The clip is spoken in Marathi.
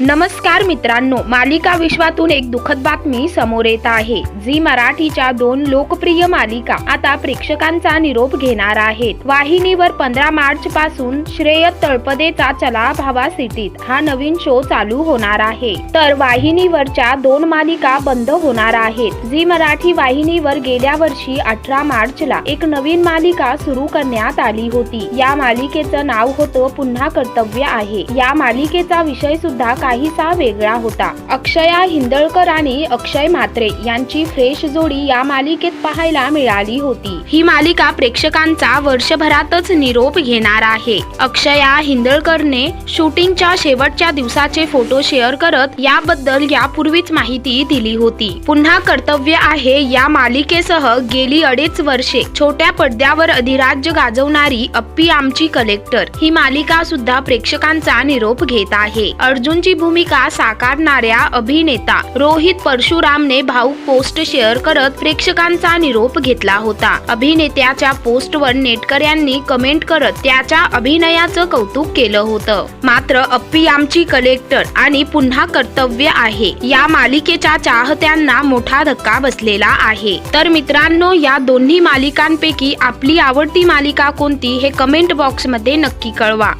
नमस्कार मित्रांनो मालिका विश्वातून एक दुःखद बातमी समोर येत आहे. झी मराठीच्या दोन लोकप्रिय मालिका आता प्रेक्षकांचा निरोप घेणार आहेत. वाहिनीवर पंधरा मार्च पासून श्रेय तळपदेचा चला भावा सिटीत हा नवीन शो चालू होणार आहे. तर वाहिनीवरच्या दोन मालिका बंद होणार आहेत. झी मराठी वाहिनीवर गेल्या वर्षी अठरा मार्चला एक नवीन मालिका सुरू करण्यात आली होती. या मालिकेचं नाव होतं पुन्हा कर्तव्य आहे. या मालिकेचा विषय सुद्धा काहीसा वेगळा होता. अक्षया हिंदळकर आणि अक्षय म्हात्रे यांची फ्रेश जोडी या मालिकेत पाहायला मिळाली होती. ही मालिका प्रेक्षकांचा वर्षभरातच निरोप घेणार आहे. अक्षया हिंदळकरने शूटिंगच्या शेवटच्या दिवसाचे फोटो शेअर करत याबद्दल यापूर्वीच माहिती दिली होती. पुन्हा कर्तव्य आहे या मालिकेसह गेली अडीच वर्षे छोट्या पडद्यावर अधिराज्य गाजवणारी अप्पी आमची कलेक्टर. ही मालिका सुद्धा प्रेक्षकांचा निरोप घेत आहे. अर्जुनची भूमिका साकारणाऱ्या अभिनेता रोहित परशुरामने भाऊक पोस्ट शेअर करत प्रेक्षकांचा निरोप घेतला होता. अभिनेत्याच्या पोस्टवर नेटकऱ्यांनी कमेंट करत त्याच्या अभिनयाचं कौतुक केलं होतं. मात्र अप्पी आमची कलेक्टर आणि पुन्हा कर्तव्य आहे. या मालिकेच्या चाहत्यांना मोठा धक्का बसलेला आहे. तर मित्रांनो या दोन्ही मालिकांपैकी आपली आवडती मालिका कोणती हे कमेंट बॉक्समध्ये नक्की कळवा.